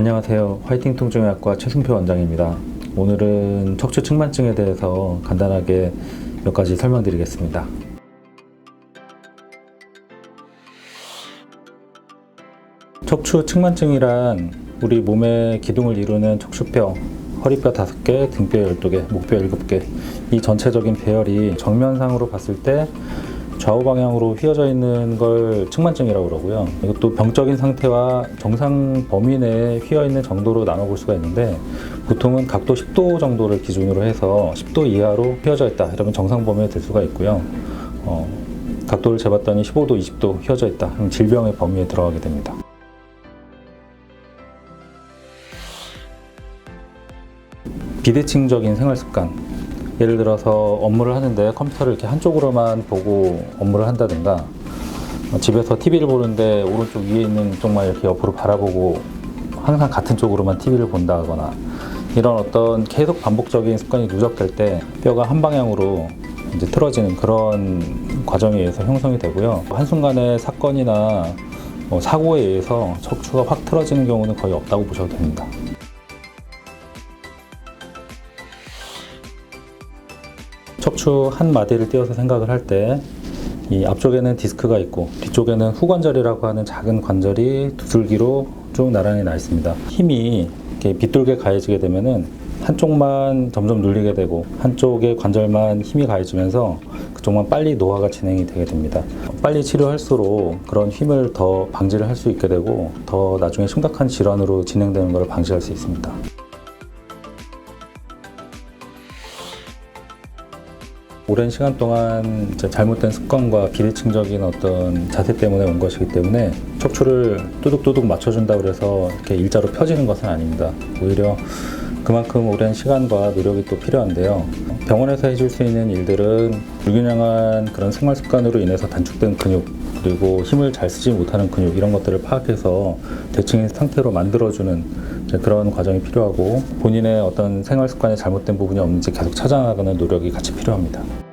안녕하세요. 화이팅 통증의학과 최승표 원장입니다. 오늘은 척추 측만증에 대해서 간단하게 몇 가지 설명드리겠습니다. 척추 측만증이란 우리 몸의 기둥을 이루는 척추뼈, 허리뼈 5개, 등뼈 12개, 목뼈 7개 이 전체적인 배열이 정면상으로 봤을 때 좌우 방향으로 휘어져 있는 걸 측만증이라고 그러고요. 이것도 병적인 상태와 정상 범위 내에 휘어 있는 정도로 나눠 볼 수가 있는데 보통은 각도 10도 정도를 기준으로 해서 10도 이하로 휘어져 있다 이러면 정상 범위에 들 수가 있고요. 어, 각도를 재봤더니 15도, 20도 휘어져 있다 그럼 질병의 범위에 들어가게 됩니다. 비대칭적인 생활 습관. 예를 들어서 업무를 하는데 컴퓨터를 이렇게 한쪽으로만 보고 업무를 한다든가 어, 집에서 TV를 보는데 오른쪽 위에 있는 쪽만 이렇게 옆으로 바라보고 항상 같은 쪽으로만 TV를 본다거나 이런 어떤 계속 반복적인 습관이 누적될 때 뼈가 한 방향으로 이제 틀어지는 그런 과정에 의해서 형성이 되고요. 한순간에 사건이나 뭐 사고에 의해서 척추가 확 틀어지는 경우는 거의 없다고 보셔도 됩니다. 척추 한 마디를 띄어서 생각을 할 때 이 앞쪽에는 디스크가 있고 뒤쪽에는 후관절이라고 하는 작은 관절이 두들기로 쭉 나란히 나 있습니다. 힘이 이렇게 빗돌게 가해지게 되면은 한쪽만 점점 눌리게 되고 한쪽의 관절만 힘이 가해지면서 그쪽만 빨리 노화가 진행이 되게 됩니다. 빨리 치료할수록 그런 힘을 더 방지를 할 수 있게 되고 더 나중에 심각한 질환으로 진행되는 것을 방지할 수 있습니다. 오랜 시간 동안 잘못된 습관과 비대칭적인 어떤 자세 때문에 온 것이기 때문에 척추를 뚜둑뚜둑 맞춰준다 그래서 이렇게 일자로 펴지는 것은 아닙니다. 오히려 그만큼 오랜 시간과 노력이 또 필요한데요. 병원에서 해줄 수 있는 일들은 불균형한 그런 생활 습관으로 인해서 단축된 근육 그리고 힘을 잘 쓰지 못하는 근육 이런 것들을 파악해서 대칭인 상태로 만들어주는 그런 과정이 필요하고 본인의 어떤 생활 습관에 잘못된 부분이 없는지 계속 찾아나가는 노력이 같이 필요합니다.